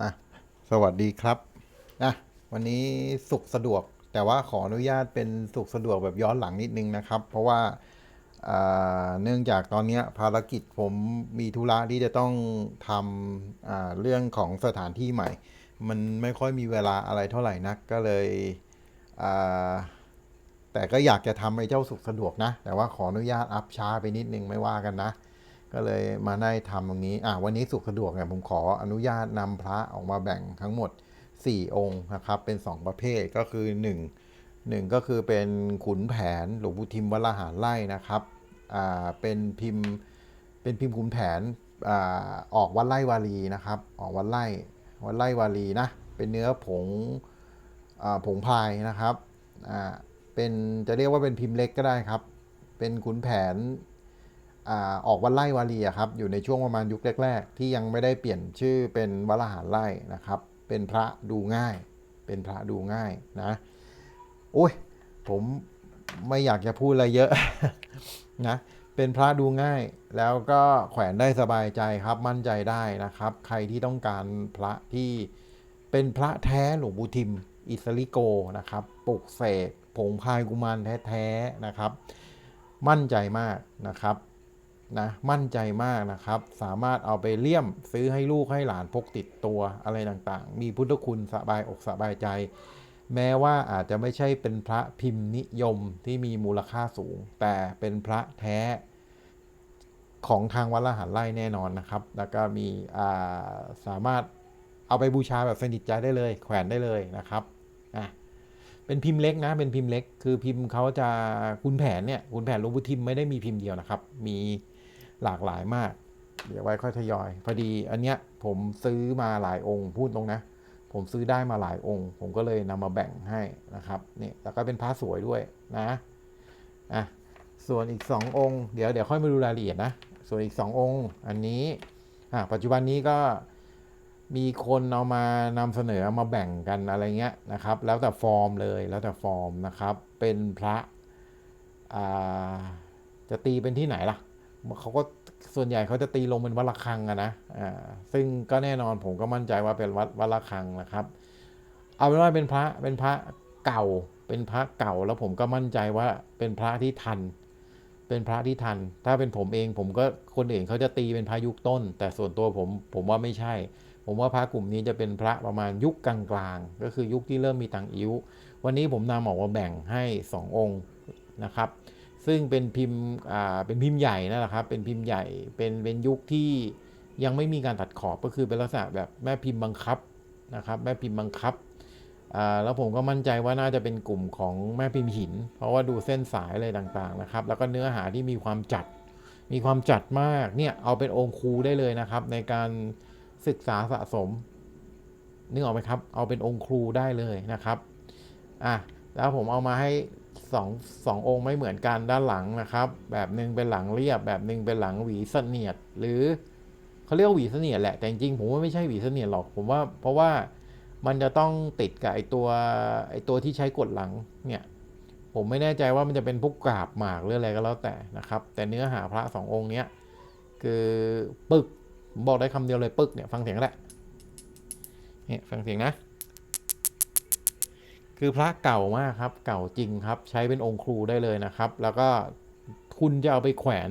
อะสวัสดีครับอะวันนี้สุขสะดวก แต่ว่าขออนุญาตเป็นสุขสะดวกแบบย้อนหลังนิดนึงนะครับ เพราะว่าเนื่องจากตอนนี้ภารกิจผมมีธุระที่จะต้องทำเรื่องของสถานที่ใหม่ มันไม่ค่อยมีเวลาอะไรเท่าไหร่นักก็เลยแต่ก็อยากจะทำไอ้เจ้าสุขสะดวกนะ แต่ว่าขออนุญาตอัพช้าไปนิดนึงไม่ว่ากันนะ ก็เลยมาได้ทำตรงนี้อะวันนี้สุขสะดวกเนี่ยผมขออนุญาตนำพระออกมาแบ่งทั้งหมด 4 องค์นะครับ เป็น 2 ประเภทก็คือ 1 1 ก็คือเป็นขุนแผนหลวงปู่ทิมวัดละหารไล่นะครับอ่าเป็นพิมพ์เป็นพิมพ์ขุนแผนอ่าออกวัดไล่วารีนะครับ ออกวัดไล่วัดไล่วารีนะเป็นเนื้อผงอ่าผงพายนะครับอ่าเป็นจะเรียกว่าเป็นพิมพ์เล็กก็ได้ครับ เป็นขุนแผน อออกวันไล่วารีครับอยู่ในช่วงประมาณยุคแรก ๆ ที่ยังไม่ได้เปลี่ยนชื่อเป็นวัลหารไล่นะครับ เป็นพระดูง่าย เป็นพระดูง่ายนะโอ้ยผมไม่อยากจะพูดอะไรเยอะนะเป็นพระดูง่าย แล้วก็แขวนได้สบายใจครับมั่นใจได้นะครับ ใครที่ต้องการพระที่เป็นพระแท้หลวงปู่ทิม อิสริโกนะครับปลุกเสกผงพายกุมารแท้ๆนะครับ มั่นใจมากนะครับ นะมั่นใจมากนะครับ สามารถเอาไปเลี่ยมซื้อให้ลูกให้หลานพกติดตัวอะไรต่างๆ มีพุทธคุณสบายอกสบายใจ แม้ว่าอาจจะไม่ใช่เป็นพระพิมพ์นิยมที่มีมูลค่าสูง แต่เป็นพระแท้ของทางวัดละหันไล่แน่นอนนะครับ แล้วก็มีาสามารถเอาไปบูชาแบบสนิทใจได้เลย แขวนได้เลยนะครับอะเป็นพิมพ์เล็กนะ เป็นพิมพ์เล็ก คือพิมพ์เขาจะคุณแผนเนี่ย คุณแผนหลวงพุทิมไม่ได้มีพิมพ์เดียวนะครับ มี หลากหลายมาก เดี๋ยวไว้ค่อยทยอย พอดีอันเนี้ยผมซื้อมาหลายองค์พูดตรงนะ ผมซื้อได้มาหลายองค์ ผมก็เลยนำมาแบ่งให้นะครับนี่แล้วก็เป็นพระสวยด้วยนะอะส่วนอีก 2 องค์ เดี๋ยวเดี๋ยวค่อยมาดูรายละเอียดนะ ส่วนอีก 2 องค์ อันนี้อะปัจจุบันนี้ก็มีคนเอามานำเสนอมาแบ่งกันอะไรเงี้ยนะครับ แล้วแต่ฟอร์มเลยแล้วแต่ฟอร์มนะครับ เป็นพระอ่าจะตีเป็นที่ไหนล่ะ เขาก็ส่วนใหญ่เขาจะตีลงเป็นวัดระฆังอะนะอ่าซึ่งก็แน่นอนผมก็มั่นใจว่าเป็นวัดวัดระฆังนะครับ เอาเป็นว่าเป็นพระเป็นพระเก่าเป็นพระเก่าแล้วผมก็มั่นใจว่าเป็นพระที่ทัน เป็นพระที่ทัน ถ้าเป็นผมเองผมก็คนอื่นเขาจะตีเป็นพระยุคต้น แต่ส่วนตัวผมผมว่าไม่ใช่ ผมว่าพระกลุ่มนี้จะเป็นพระประมาณยุคกลางๆ ก็คือยุคที่เริ่มมีตังอิ้ววันนี้ผมนำออกมาแบ่งให้ 2 องค์นะครับ ซึ่งเป็นพิมพ์เป็นพิมพ์ใหญ่นั่นแหละครับ เป็นพิมพ์ใหญ่ เป็นเป็นยุคที่ยังไม่มีการตัดขอบก็คือเป็นลักษณะแบบแม่พิมพ์บังคับนะครับ แม่พิมพ์บังคับ แล้วผมก็มั่นใจว่าน่าจะเป็นกลุ่มของแม่พิมพ์หิน เพราะว่าดูเส้นสายอะไรต่างๆนะครับ แล้วก็เนื้อหาที่มีความจัด มีความจัดมาก เนี่ยเอาเป็นองค์ครูได้เลยนะครับ ในการศึกษาสะสม นึกออกไหมครับ เอาเป็นองค์ครูได้เลยนะครับ อะ แล้วผมเอามาให้ สองสององค์ไม่เหมือนกันด้านหลังนะครับ แบบหนึ่งเป็นหลังเรียบ แบบหนึ่งเป็นหลังหวีเสนียด หรือเขาเรียกหวีเสนียดแหละแต่จริงๆผมว่าไม่ใช่หวีเสนียดหรอกผมว่า เพราะว่ามันจะต้องติดกับไอตัวไอตัวที่ใช้กดหลังเนี่ยผมไม่แน่ใจว่ามันจะเป็นพวกกราบหมากหรืออะไรก็แล้วแต่นะครับ แต่เนื้อหาพระสององค์เนี้ยคือปึกบอกได้คำเดียวเลยปึกเนี่ยฟังเสียงก็ได้เนี่ยฟังเสียงนะ คือพระเก่ามากครับ เก่าจริงครับ ใช้เป็นองค์ครูได้เลยนะครับ แล้วก็คุณจะเอาไปแขวน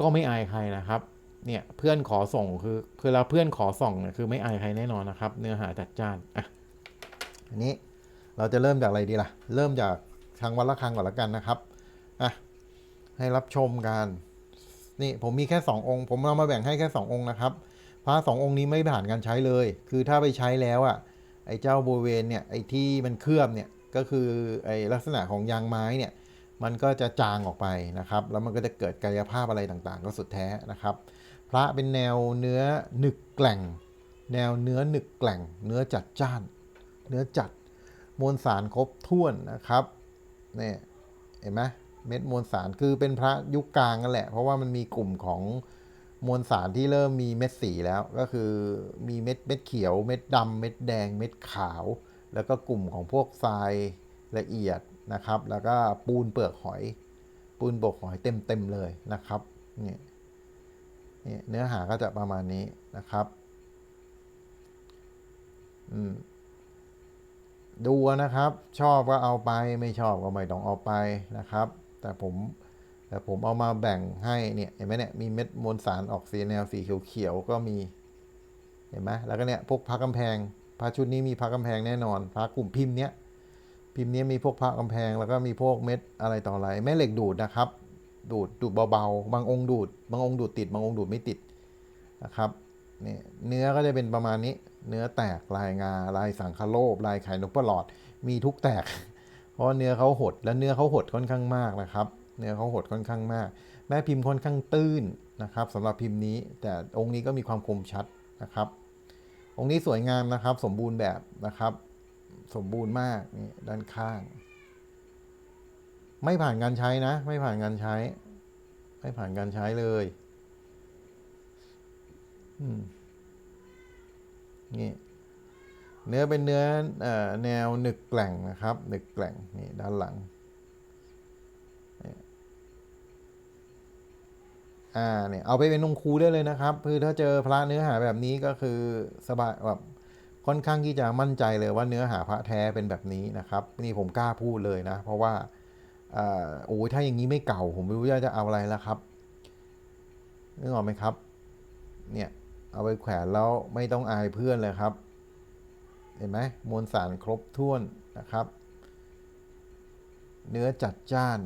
ก็ไม่อายใครนะครับ เนี่ยเพื่อนขอส่งคือคือเราเพื่อนขอส่งเนี่ยคือไม่อายใครแน่นอนนะครับ เนื้อหาจัดจ้านอะอันนี้เราจะเริ่มจากอะไรดีล่ะ เริ่มจากทางวัดละคังก่อนละกันนะครับอะให้รับชมกันนี่ผมมีแค่ 2 องค์ ผมเอามาแบ่งให้แค่ 2 องค์นะครับพระสององค์นี้ไม่ผ่านการใช้เลย คือถ้าไปใช้แล้วอะ อ้เจ้าบริเวณเนี่ยไอ้ที่มันเคลือบเนี่ยก็คือไอ้ลักษณะของยางไม้เนี่ยมันก็จะจางออกไปนะครับ แล้วมันก็จะเกิดกายภาพอะไรต่างๆ ก็สุดแท้นะครับ พระเป็นแนวเนื้อหนึกแกล่ง แนวเนื้อหนึกแกล่ง เนื้อจัดจ้าน เนื้อจัดมวลสารครบถ้วนนะครับเนี่ยเห็นไหมเม็ดมวลสารคือเป็นพระยุคกลางนั่นแหละ เพราะว่ามันมีกลุ่มของ มวลสารที่เริ่มมีเม็ดสีแล้วก็คือมีเม็ดเม็ดเขียว เม็ดดำเม็ดแดง เม็ดขาว แล้วก็กลุ่มของพวกทรายละเอียดนะครับ แล้วก็ปูนเปลือกหอย ปูนเปลือกหอยเต็มเต็มเลยนะครับเนี่ยเนี่ยเนื้อหาก็จะประมาณนี้นะครับอืมดูนะครับ ชอบก็เอาไปไม่ชอบก็ไม่ต้องเอาไปนะครับ แต่ผม แต่ผมเอามาแบ่งให้เนี่ยเห็นไหมเนี่ยมีเม็ดมวลสารออกสีแนวสีเขียวๆก็มีเห็นไหมแล้วก็เนี่ยพวกพระกำแพงพระชุดนี้มีพระกำแพงแน่นอน พระกลุ่มพิมพ์เนี้ยพิมพ์เนี้ยมีพวกพระกำแพงแล้วก็มีพวกเม็ดอะไรต่ออะไรแม่เหล็กดูดนะครับ ดูดดูดเบาๆ บางองค์ดูด บางองค์ดูดติด บางองค์ดูดไม่ติดนะครับนี่เนื้อก็จะเป็นประมาณนี้ เนื้อแตกลายงาลายสังคโลบลายไข่นกประหลอด มีทุกแตก เพราะเนื้อเขาหดและเนื้อเขาหดค่อนข้างมากนะครับ เนื้อเขาหดค่อนข้างมาก แม่พิมพ์ค่อนข้างตื้นนะครับสำหรับพิมพ์นี้ แต่องค์นี้ก็มีความคมชัดนะครับ องค์นี้สวยงามนะครับ สมบูรณ์แบบนะครับ สมบูรณ์มากนี่ด้านข้าง ไม่ผ่านการใช้นะ ไม่ผ่านการใช้ ไม่ผ่านการใช้เลยนี่เนื้อเป็นเนื้อเออแนวหนึกแกล่งนะครับ หนึกแกล่งนี่ด้านหลัง อ่าเนี่ยเอาไปเป็นองคูได้เลยนะครับ คือถ้าเจอพระเนื้อหาแบบนี้ก็คือสบายแบบค่อนข้างที่จะมั่นใจเลยว่าเนื้อหาพระแท้เป็นแบบนี้นะครับ นี่ผมกล้าพูดเลยนะ เพราะว่าอ่าโอ้ยถ้าอย่างนี้ไม่เก่า ผมไม่รู้จะเอาอะไรแล้วครับนึกออกไหมครับ เนี่ยเอาไปแขวนแล้วไม่ต้องอายเพื่อนเลยครับ เห็นไหมมวลสารครบถ้วนนะครับ เนื้อจัดจ้าน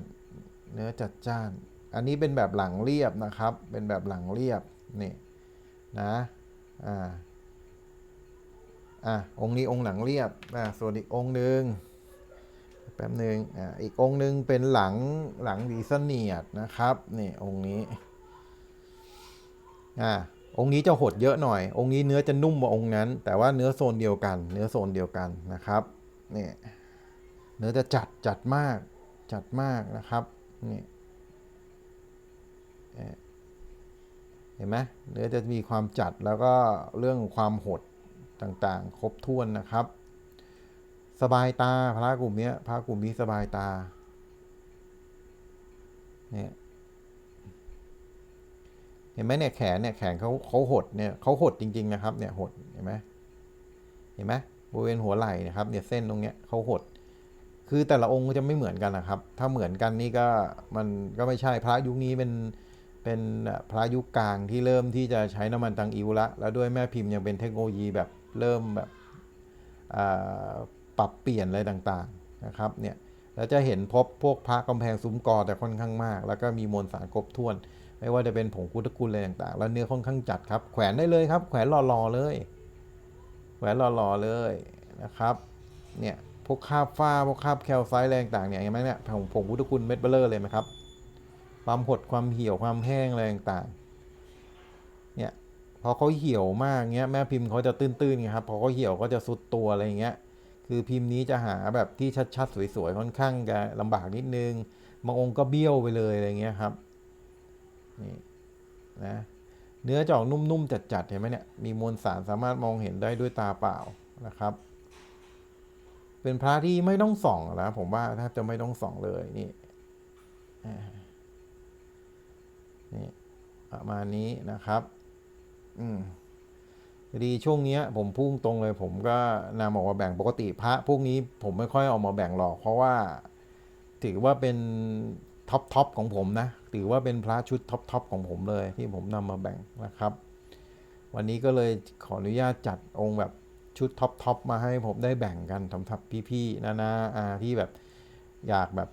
เนื้อจัดจ้าน อันนี้เป็นแบบหลังเรียบนะครับ เป็นแบบหลังเรียบนี่นะอ่าอะองค์นี้องค์หลังเรียบอ่าส่วนอีกองค์หนึ่งแป๊บหนึ่งอ่าอีกองค์หนึ่งเป็นหลังหลังดีเสเนียดนะครับนี่องค์นี้อ่าองค์นี้จะหดเยอะหน่อย องค์นี้เนื้อจะนุ่มกว่าองค์นั้น แต่ว่าเนื้อโซนเดียวกัน เนื้อโซนเดียวกันนะครับนี่เนื้อจะจัดจัดมากจัดมากนะครับนี่ เห็นไหมเนื้อจะมีความจัดแล้วก็เรื่องความหดต่างๆ ครบถ้วนนะครับ สบายตาพระกลุ่มนี้พระกลุ่มนี้สบายตาเนี่ยเห็นไหมเนี่ยแขนเนี่ยแขนเขาเขาหดเนี่ยเขาหดจริง ๆ นะครับเนี่ยหดเห็นไหมเห็นไหมบริเวณหัวไหล่นะครับเนี่ยเส้นตรงเนี้ยเขาหด คือแต่ละองค์จะไม่เหมือนกันนะครับ ถ้าเหมือนกันนี่ก็มันก็ไม่ใช่พระยุคนี้เป็น เป็นพระยุคกลางที่เริ่มที่จะใช้น้ำมันตังอิวละ แล้วด้วยแม่พิมพ์ยังเป็นเทคโนโลยีแบบเริ่มแบบปรับเปลี่ยนอะไรต่างๆนะครับเนี่ยแล้วจะเห็นพบพวกพระกำแพงซุ้มกอแต่ค่อนข้างมาก แล้วก็มีมวลสารครบถ้วน ไม่ว่าจะเป็นผงพุทธคุณอะไรต่างๆ แล้วเนื้อค่อนข้างจัดครับ แขวนได้เลยครับ แขวนหล่อๆเลย แขวนหล่อๆเลยนะครับเนี่ยพวกคาบฝ้าพวกคาบแคลไซต์อะไรต่างๆเนี่ยเห็นไหมเนี่ยผงผงพุทธคุณเม็ดเบลเลอร์เลยไหมครับ ความหดความเหี่ยวความแห้งอะไรต่างๆเนี่ยพอเขาเหี่ยวมากเงี้ยแม่พิมพ์เขาจะตื้นๆไงครับพอเขาเหี่ยวก็จะสุดตัวอะไรเงี้ยคือพิมพ์นี้จะหาแบบที่ชัดๆสวยๆค่อนข้างจะลำบากนิดนึงบางองค์ก็เบี้ยวไปเลยอะไรเงี้ยครับนี่นะเนื้อจอกนุ่มๆจัดๆเห็นไหมเนี่ยมีมวลสารสามารถมองเห็นได้ด้วยตาเปล่านะครับ เป็นพระที่ไม่ต้องส่องแล้วผมว่าแทบจะไม่ต้องส่องเลยนี่ นี่ประมาณนี้นะครับ อืมดีช่วงนี้ผมพุ่งตรงเลย ผมก็นำออกมาแบ่งปกติพระพวกนี้ผมไม่ค่อยออกมาแบ่งหรอก เพราะว่า ถือว่าเป็นท็อปท็อปของผมนะ ถือว่าเป็นพระชุดท็อปท็อปของผมเลยที่ผมนำมาแบ่งนะครับ วันนี้ก็เลยขออนุญาตจัดองค์แบบชุดท็อปท็อปมาให้ผมได้แบ่งกันสำหรับพี่ๆนะนะที่แบบอยากแบบ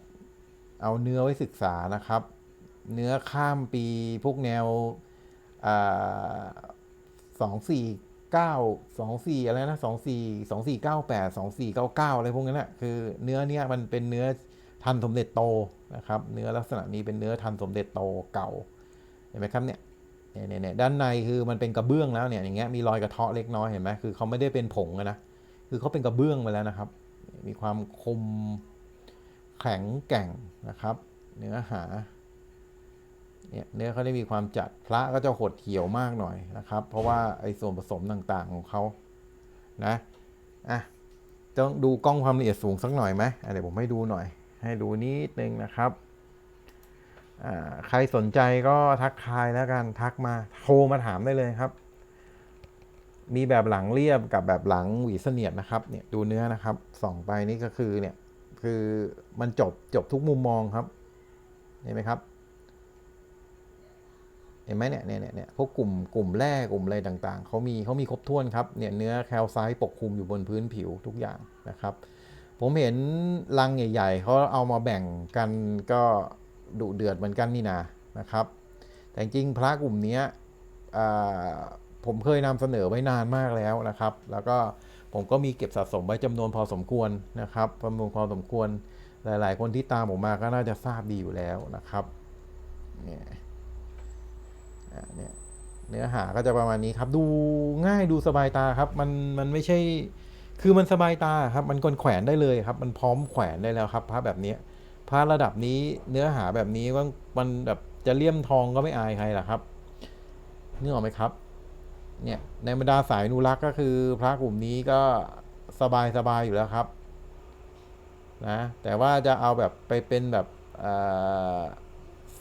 เอาเนื้อไว้ศึกษานะครับ เนื้อข้ามปีพวกแนวสองสี่เก้าสองสี่อะไรนะสองสี่สองสี่เก้าแปดสองสี่เก้าเก้าอะไรพวกนั้นแหละคือเนื้อเนี้ยมันเป็นเนื้อทันสมเด็จโตนะครับ เนื้อลักษณะนี้เป็นเนื้อทันสมเด็จโตเก่าเห็นไหมครับเนี่ยเนี่ยเนี่ยด้านในคือมันเป็นกระเบื้องแล้วเนี่ยอย่างเงี้ยมีรอยกระเทาะเล็กน้อยเห็นไหมคือเขาไม่ได้เป็นผงนะคือเขาเป็นกระเบื้องไปแล้วนะครับ มีความคมแข็งแกร่งนะครับ เนื้อหา เนี่ยเนื้อเขาได้มีความจัดพระก็จะหดเหี่ยวมากหน่อยนะครับ เพราะว่าไอ้ส่วนผสมต่างๆของเขานะอะต้องดูกล้องความละเอียดสูงสักหน่อยไหมเดี๋ยวผมให้ดูหน่อย ให้ดูนิดนึงนะครับใครสนใจก็ทักทายแล้วกันทักมาโทรมาถามได้เลยครับ มีแบบหลังเรียบกับแบบหลังหวีเสนียดนะครับเนี่ยดูเนื้อนะครับส่องไปนี่ก็คือเนี่ยคือมันจบจบทุกมุมมองครับเห็นไหมครับ ห็นไหมเนี่ยเนี่ยเนี่ยพวกกลุ่มกลุ่มแร่กลุ่มอะไรต่างๆ เขามีเขามีครบถ้วนครับ เนี่ยเนื้อแคลไซต์ปกคลุมอยู่บนพื้นผิวทุกอย่างนะครับ ผมเห็นลังใหญ่ ๆ เขาเอามาแบ่งกันก็ดุเดือดเหมือนกันนี่นานะครับ แต่จริงพระกลุ่มนี้ผมเคยนำเสนอไว้นานมากแล้วนะครับ แล้วก็ผมก็มีเก็บสะสมไว้จำนวนพอสมควรนะครับจำนวนพอสมควรหลาย ๆ คนที่ตามผมมาก็น่าจะทราบดีอยู่แล้วนะครับเนี่ย เนี่ยเนื้อหาก็จะประมาณนี้ครับ ดูง่ายดูสบายตาครับ มันมันไม่ใช่ คือมันสบายตาครับ มันกนแขวนได้เลยครับ มันพร้อมแขวนได้แล้วครับพระแบบนี้พระระดับนี้เนื้อหาแบบนี้ว่ามันแบบจะเลี่ยมทองก็ไม่อายใครล่ะครับนึกออกไหมครับ เนี่ยในบรรดาสายนุรักษ์ก็คือพระกลุ่มนี้ก็สบายสบายอยู่แล้วครับนะแต่ว่าจะเอาแบบไปเป็นแบบอ่อ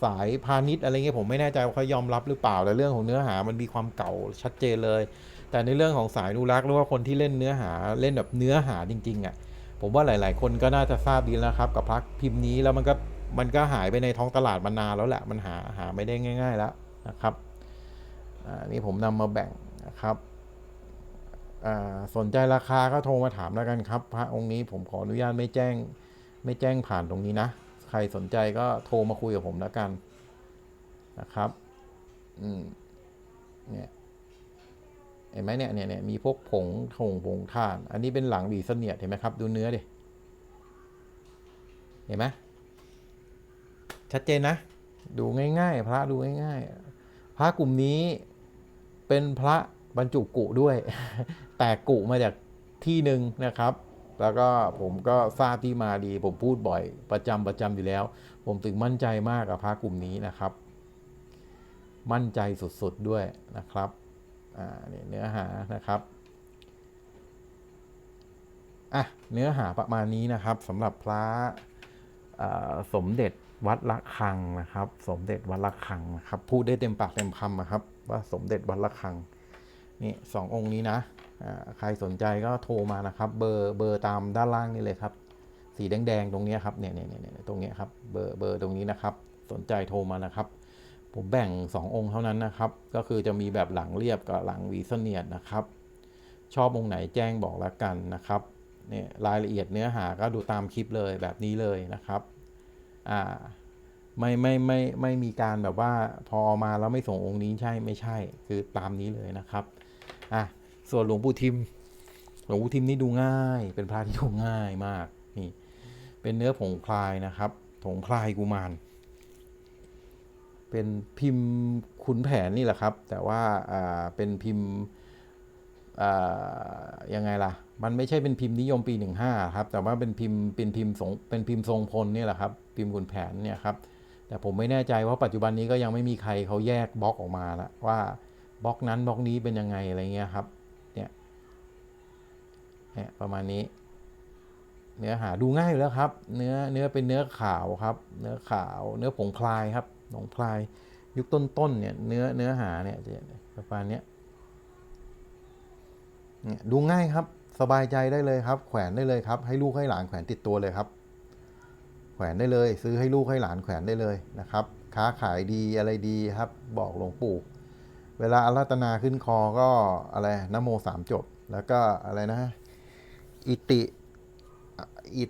สายพาณิชย์อะไรเงี้ยผมไม่แน่ใจว่าเขายอมรับหรือเปล่าแต่เรื่องของเนื้อหามันมีความเก่าชัดเจนเลย แต่ในเรื่องของสายนุรักษ์หรือว่าคนที่เล่นเนื้อหาเล่นแบบเนื้อหาจริงๆอะผมว่าหลาย ๆ คนก็น่าจะทราบดีแล้วครับ กับพระพิมพ์นี้แล้วมันก็มันก็หายไปในท้องตลาดมานานแล้วแหละมันหาหาไม่ได้ง่าย ๆ แล้วนะครับอ่านี่ผมนำมาแบ่งนะครับอ่าสนใจราคาก็โทรมาถามแล้วกันครับ พระองค์นี้ผมขออนุญาตไม่แจ้งไม่แจ้งผ่านตรงนี้นะ ใครสนใจก็โทรมาคุยกับผมแล้วกันนะครับ อืม เนี่ยเห็นไหมเนี่ยเนี่ยเนี่ยมีพวกผงผงผงท่าน อันนี้เป็นหลังบีเสนียดเห็นไหมครับ ดูเนื้อดิเห็นไหมชัดเจนนะ ดูง่าย ๆ พระดูง่ายๆ พระกลุ่มนี้เป็นพระบรรจุกุด้วย แต่กุมาจากที่หนึ่งนะครับ แล้วก็ผมก็ทราบที่มาดี ผมพูดบ่อยประจำประจำอยู่แล้ว ผมถึงมั่นใจมากกับพระกลุ่มนี้นะครับ มั่นใจสุดๆด้วยนะครับอ่าเนี่ยเนื้อหานะครับอะเนื้อหาประมาณนี้นะครับสำหรับพระสมเด็จวัดละคังนะครับ สมเด็จวัดละคังนะครับพูดได้เต็มปากเต็มคำนะครับ ว่าสมเด็จวัดละคังนี่สององค์นี้นะ ใครสนใจก็โทรมานะครับ เบอร์เบอร์ตามด้านล่างนี่เลยครับ สีแดงๆตรงนี้ครับเนี่ยเนี่ยเนี่ยตรงนี้ครับ เบอร์เบอร์ตรงนี้นะครับ สนใจโทรมานะครับ ผมแบ่ง 2 องค์เท่านั้นนะครับ ก็คือจะมีแบบหลังเรียบกับหลังวีเสนียดนะครับ ชอบองค์ไหนแจ้งบอกแล้วกันนะครับเนี่ยรายละเอียดเนื้อหาก็ดูตามคลิปเลยแบบนี้เลยนะครับอ่าไม่ไม่ไม่ไม่มีการแบบว่าพอมาแล้วไม่ส่งองค์นี้ใช่ไม่ใช่คือตามนี้เลยนะครับอะ ส่วนหลวงปู่ทิม หลวงปู่ทิมนี่ดูง่าย เป็นพระที่ดูง่ายมากนี่เป็นเนื้อผงพลายนะครับผงพลายกุมารเป็นพิมพ์ขุนแผนนี่แหละครับ แต่ว่าเป็นพิมพ์ยังไงล่ะ มันไม่ใช่เป็นพิมพ์นิยมปี 15 ครับ แต่ว่าเป็นพิมพ์เป็นพิมพ์ทรงเป็นพิมพ์ทรงพลนี่แหละครับ พิมพ์ขุนแผนเนี่ยครับ แต่ผมไม่แน่ใจว่าปัจจุบันนี้ก็ยังไม่มีใครเขาแยกบล็อกออกมาล้วว่าบล็อกนั้นบล็อกนี้เป็นยังไงอะไรเงี้ยครับ เนี่ยประมาณนี้ เนื้อหาดูง่ายอยู่แล้วครับ เนื้อเนื้อเป็นเนื้อขาวครับ เนื้อขาว เนื้อผงพลายครับผงพลาย ยุคต้นๆเนี่ยเนื้อเนื้อหาเนี่ยจะประมาณเนี้ยเนี่ยดูง่ายครับ สบายใจได้เลยครับ แขวนได้เลยครับ ให้ลูกให้หลานแขวนติดตัวเลยครับ แขวนได้เลย ซื้อให้ลูกให้หลานแขวนได้เลยนะครับ ค้าขายดีอะไรดีครับ บอกหลวงปู่เวลาอาราธนาขึ้นคอก็อะไรนะโมสามจบ แล้วก็อะไรนะ อิติอิ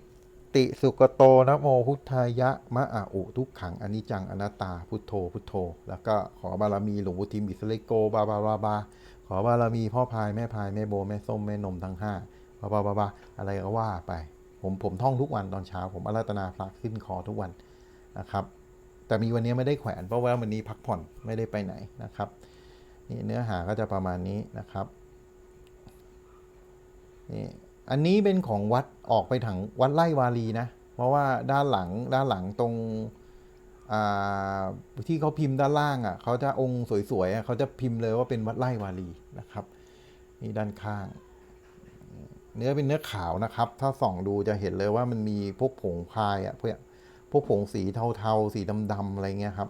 ติสุกโตนะโมพุทธายะมะอาอุทุกขังอนิจจังอนัตตาพุทโธพุทโธ แล้วก็ขอบารมีหลวงปู่ทิมิสเลโกบาบาบาบาขอบารมีพ่อพายแม่พายแม่โบแม่ส้มแม่นมทั้งห้าบาบาบาบาอะไรก็ว่าไป ผมผมท่องทุกวันตอนเช้า ผมอาราธนาพระขึ้นคอทุกวันนะครับ แต่มีวันนี้ไม่ได้แขวนเพราะว่าวันนี้พักผ่อนไม่ได้ไปไหนนะครับนี่เนื้อหาก็จะประมาณนี้นะครับนี่ อันนี้เป็นของวัดออกไปถังวัดไร่วารีนะ เพราะว่าด้านหลังด้านหลังตรงที่เขาพิมพ์ด้านล่างอะเขาจะองค์สวยๆอะเขาจะพิมพ์เลยว่าเป็นวัดไร่วารีนะครับนี่ด้านข้าง เนื้อเป็นเนื้อขาวนะครับ ถ้าส่องดูจะเห็นเลยว่ามันมีพวกผงพายอะพวกพวกผงสีเทาๆสีดำๆอะไรเงี้ยครับ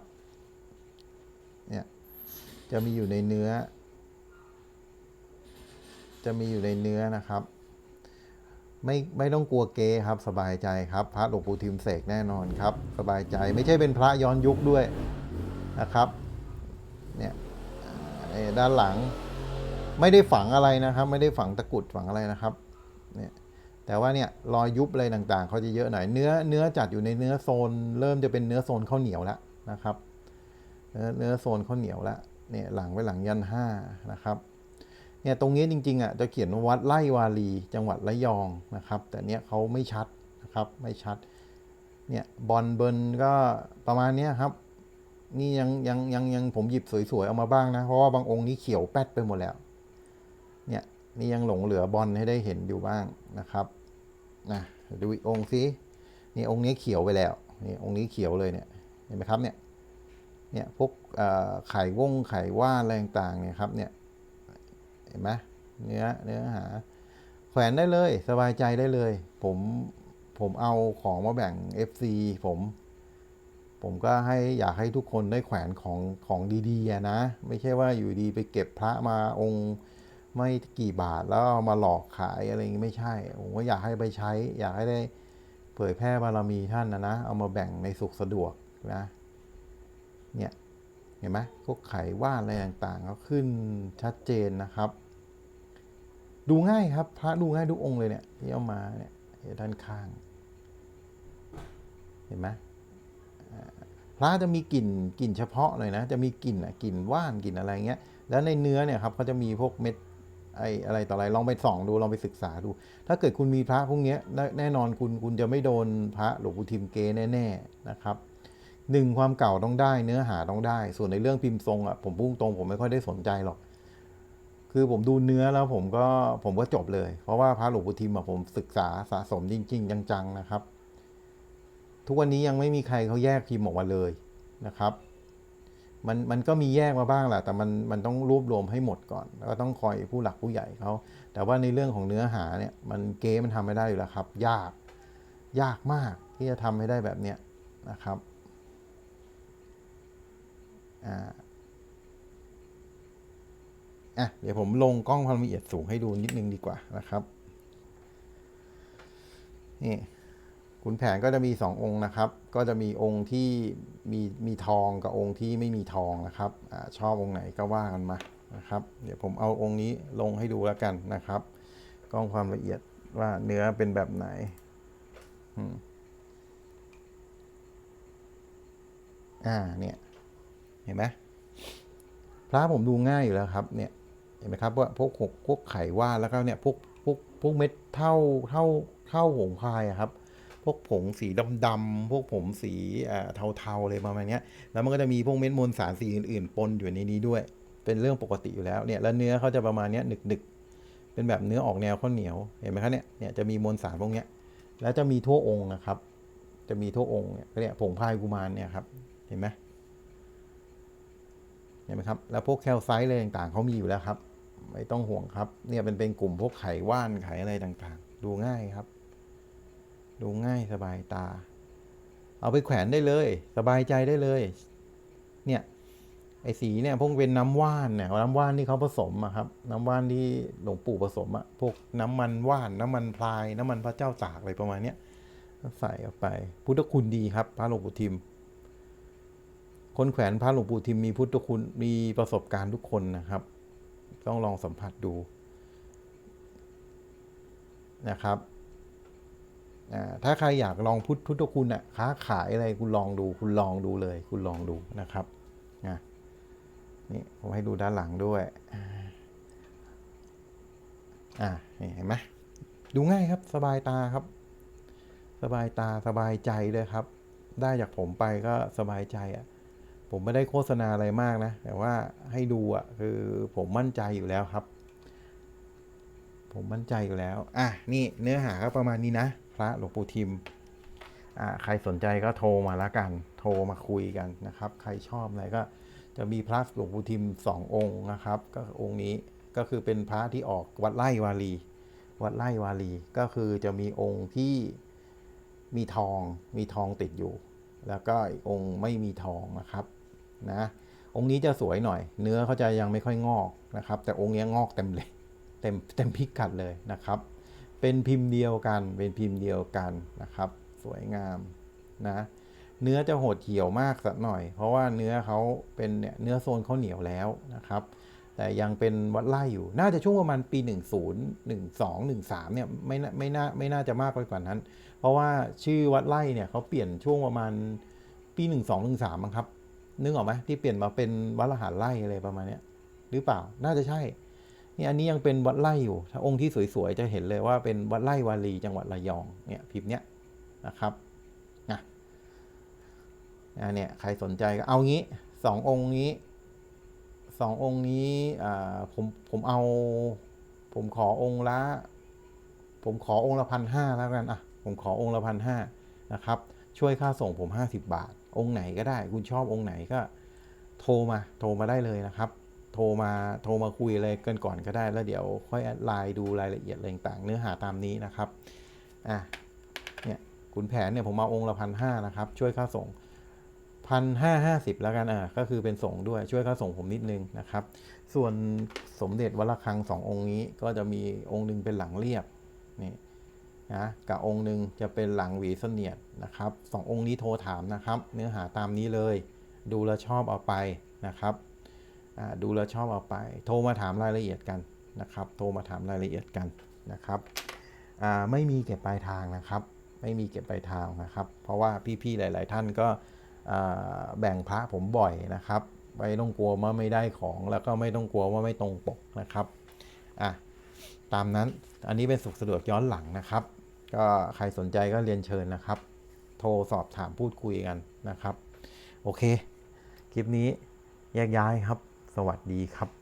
เนี่ยจะมีอยู่ในเนื้อ จะมีอยู่ในเนื้อนะครับ ไม่ไม่ต้องกลัวเกครับสบายใจครับ พระหลวงปู่ทิมเสกแน่นอนครับ สบายใจไม่ใช่เป็นพระย้อนยุคด้วยนะครับเนี่ยด้านหลังไม่ได้ฝังอะไรนะครับ ไม่ได้ฝังตะกุดฝังอะไรนะครับเนี่ยแต่ว่าเนี่ยรอยยุบอะไรต่างๆเขาจะเยอะหน่อยเนื้อเนื้อจัดอยู่ในเนื้อโซน เริ่มจะเป็นเนื้อโซนข้าวเหนียวแล้วนะครับ เนื้อเนื้อโซนข้าวเหนียวแล้วเนี่ยหลังไปหลังยันห้านะครับ เนี่ยตรงนี้จริงๆอะจะเขียนวัดไร่วารีจังหวัดระยองนะครับ แต่เนี้ยเขาไม่ชัดนะครับไม่ชัดเนี่ยบอลเบิร์นก็ประมาณเนี้ยครับ นี่ยังยังยังยังผมหยิบสวยๆ เอามาบ้างนะ เพราะว่าบางองค์นี้เขียวแป๊ดไปหมดแล้วเนี่ยนี่ยังหลงเหลือบอลให้ได้เห็นอยู่บ้างนะครับนะดูอีกองค์ซินี่องค์นี้เขียวไปแล้วนี่องค์นี้เขียวเลยเนี่ยเห็นไหมครับเนี่ยเนี่ยพวกไข่วงไข่ว่าอะไรต่างๆเนี่ยครับเนี่ย เห็นไหมเนื้อเนื้อหา แขวนได้เลย สบายใจได้เลย ผมผมเอาของมาแบ่ง FC ผม ผมก็ให้อยากให้ทุกคนได้แขวนของของดีๆนะ ไม่ใช่ว่าอยู่ดีไปเก็บพระมาองค์ไม่กี่บาทแล้วเอามาหลอกขายอะไรอย่างงี้ไม่ใช่ ผมก็อยากให้ไปใช้ อยากให้ได้เผยแพร่บารมีท่านนะนะ เอามาแบ่งในสุขสะดวกนะ เนี่ย เห็นไหมพวกไขว่านอะไรต่างๆ ก็ขึ้นชัดเจนนะครับ ดูง่ายครับ พระดูง่ายทุกองค์เลยเนี่ยที่เอามาเนี่ยด้านข้าง เห็นไหมพระจะมีกลิ่นกลิ่นเฉพาะหน่อยนะ จะมีกลิ่นอะกลิ่นว่านกลิ่นอะไรเงี้ย แล้วในเนื้อเนี่ยครับเขาจะมีพวกเม็ดไออะไรต่ออะไรลองไปส่องดูลองไปศึกษาดู ถ้าเกิดคุณมีพระพวกเนี้ยแน่แน่นอนคุณคุณจะไม่โดนพระหลวงปู่ทิมเกแน่ๆนะครับหนึ่งความเก่าต้องได้เนื้อหาต้องได้ ส่วนในเรื่องพิมพ์ทรงอะผมพุ่งตรงผมไม่ค่อยได้สนใจหรอก คือผมดูเนื้อแล้วผมก็ผมก็จบเลย เพราะว่าพระหลวงปู่ทิมผมศึกษาสะสมจริง ๆ จังๆนะครับ ทุกวันนี้ยังไม่มีใครเขาแยกพิมพ์ออกมาเลยนะครับมันมันก็มีแยกมาบ้างแหละแต่มันมันต้องรวบรวมให้หมดก่อน แล้วก็ต้องคอยผู้หลักผู้ใหญ่เขา แต่ว่าในเรื่องของเนื้อหาเนี่ย มันเก๊มันทำไม่ได้อยู่แล้วครับ ยาก ยากมากที่จะทำให้ได้แบบเนี้ยนะครับ อ่า อะเดี๋ยวผมลงกล้องความละเอียดสูงให้ดูนิดนึงดีกว่านะครับนี่ขุนแผนก็จะมีสององค์นะครับ ก็จะมีองค์ที่มีมีทองกับองค์ที่ไม่มีทองนะครับอชอบองค์ไหนก็ว่ากันมานะครับ เดี๋ยวผมเอาองค์นี้ลงให้ดูแล้วกันนะครับ กล้องความละเอียดว่าเนื้อเป็นแบบไหนอ่าเนี่ย เห็นไหมพระผมดูง่ายอยู่แล้วครับ เนี่ย เห็นไหมครับว่าพวกหกพวกไขว่าแล้วก็เนี่ยพวกพวกพวกเม็ดเท่าเท่าเท่าหงพายครับ พวกผงสีดำๆพวกผมสีเทาๆเลยประมาณนี้แล้วมันก็จะมีพวกเม็ดมวลสารสีอื่นๆ ปนอยู่ในนี้ด้วย เป็นเรื่องปกติอยู่แล้วเนี่ยแล้วเนื้อเขาจะประมาณนี้หนึกๆ เป็นแบบเนื้อออกแนวข้าวเหนียวเห็นไหมครับเนี่ยเนี่ยจะมีมวลสารพวกนี้แล้วจะมีทั่วองค์นะครับ จะมีทั่วองค์เนี่ยก็เนี่ยผงพายกุมารเนี่ยครับเห็นไหมเห็นไหมครับ แล้วพวกแคลไซต์อะไรต่างๆเขามีอยู่แล้วครับ ไม่ต้องห่วงครับ เนี่ยเป็นเป็นกลุ่มพวกไขว่านไขอะไรต่างๆ ดูง่ายครับ ดูง่ายสบายตา เอาไปแขวนได้เลย สบายใจได้เลย เนี่ยไอ้สีเนี่ยพวกเป็นน้ำว่านเนี่ยน้ำว่านที่เขาผสมอะครับ น้ำว่านที่หลวงปู่ผสมอะพวกน้ำมันว่านน้ำมันพลาย น้ำมันพระเจ้าตากอะไรประมาณเนี้ยใส่ออกไป พุทธคุณดีครับ พระหลวงปู่ทิม คนแขวนพระหลวงปู่ทิมมีพุทธคุณมีประสบการณ์ทุกคนนะครับ ต้องลองสัมผัสดูนะครับ ถ้าใครอยากลองพุทธพุทธคุณอะค้าขายอะไรคุณลองดู คุณลองดูเลย คุณลองดูนะครับนะนี่ผมให้ดูด้านหลังด้วย อ่านี่เห็นไหมดูง่ายครับ สบายตาครับ สบายตาสบายใจเลยครับ ได้จากผมไปก็สบายใจอะ ผมไม่ได้โฆษณาอะไรมากนะ แต่ว่าให้ดูอะคือผมมั่นใจอยู่แล้วครับ ผมมั่นใจอยู่แล้วอะนี่เนื้อหาก็ประมาณนี้นะ พระหลวงปู่ทิมอ่าใครสนใจก็โทรมาละกัน โทรมาคุยกันนะครับ ใครชอบอะไรก็จะมีพระหลวงปู่ทิมสององค์นะครับ ก็องค์นี้ก็คือเป็นพระที่ออกวัดไร่วารีวัดไร่วารีก็คือจะมีองค์ที่มีทองมีทองติดอยู่ แล้วก็อีกองค์ไม่มีทองนะครับ นะองค์นี้จะสวยหน่อย เนื้อเขาจะยังไม่ค่อยงอกนะครับ แต่องค์นี้งอกเต็มเลยเต็มเต็มพิกัดเลยนะครับ เป็นพิมพ์เดียวกัน เป็นพิมพ์เดียวกันนะครับ สวยงามนะเนื้อจะโหดเหี่ยวมากสักหน่อย เพราะว่าเนื้อเขาเป็นเนี่ยเนื้อโซนเขาเหนียวแล้วนะครับ แต่ยังเป็นวัดไล่อยู่ น่าจะช่วงประมาณปี 10 12 13เนี่ยไม่น่าไม่น่าไม่น่าจะมากไปกว่านั้น เพราะว่าชื่อวัดไล่เนี่ยเขาเปลี่ยนช่วงประมาณปี 12 13มั้งครับ นึกออกไหมที่เปลี่ยนมาเป็นวัดละหารไล่อะไรประมาณนี้หรือเปล่าน่าจะใช่นี่อันนี้ยังเป็นวัดไล่อยู่ ถ้าองค์ที่สวยๆจะเห็นเลยว่าเป็นวัดไล่วารีจังหวัดระยองเนี่ยพิมพ์เนี้ยนะครับนะเนี่ยใครสนใจก็เอางี้สององค์นี้สององค์นี้ผมผมเอา ผมขอองค์ละ ผมขอองค์ละพันห้าแล้วกันอะผมขอองค์ละพันห้านะครับ ช่วยค่าส่งผม 50 บาท องค์ไหนก็ได้ คุณชอบองค์ไหนก็โทรมาโทรมาได้เลยนะครับ โทรมาโทรมาคุยอะไรกันก่อนก็ได้ แล้วเดี๋ยวค่อยไลน์ดูรายละเอียดอะไรต่างๆเนื้อหาตามนี้นะครับอะเนี่ยขุนแผนเนี่ยผมเอาองค์ละพันห้านะครับ ช่วยค่าส่งพันห้าห้าสิบแล้วกันอะก็คือเป็นส่งด้วยช่วยค่าส่งผมนิดนึงนะครับ ส่วนสมเด็จวัดระฆังสององค์นี้ก็จะมีองค์หนึงเป็นหลังเรียบนี่ นะกับองค์หนึ่งจะเป็นหลังหวีเสนียดนะครับสององค์นี้โทรถามนะครับ เนื้อหาตามนี้เลย ดูแลชอบเอาไปนะครับดูแลชอบเอาไป โทรมาถามรายละเอียดกันนะครับ โทรมาถามรายละเอียดกันนะครับไม่มีเก็บปลายทางนะครับ ไม่มีเก็บปลายทางนะครับ เพราะว่าพี่ๆหลาย ๆ ท่านก็แบ่งพระผมบ่อยนะครับไม่ต้องกลัวว่าไม่ได้ของแล้วก็ไม่ต้องกลัวว่าไม่ตรงปกนะครับอะตามนั้นอันนี้เป็นสุขสะดวกย้อนหลังนะครับ ก็ใครสนใจก็เรียนเชิญนะครับ โทรสอบถามพูดคุยกันนะครับ โอเค คลิปนี้แยกย้ายครับ สวัสดีครับ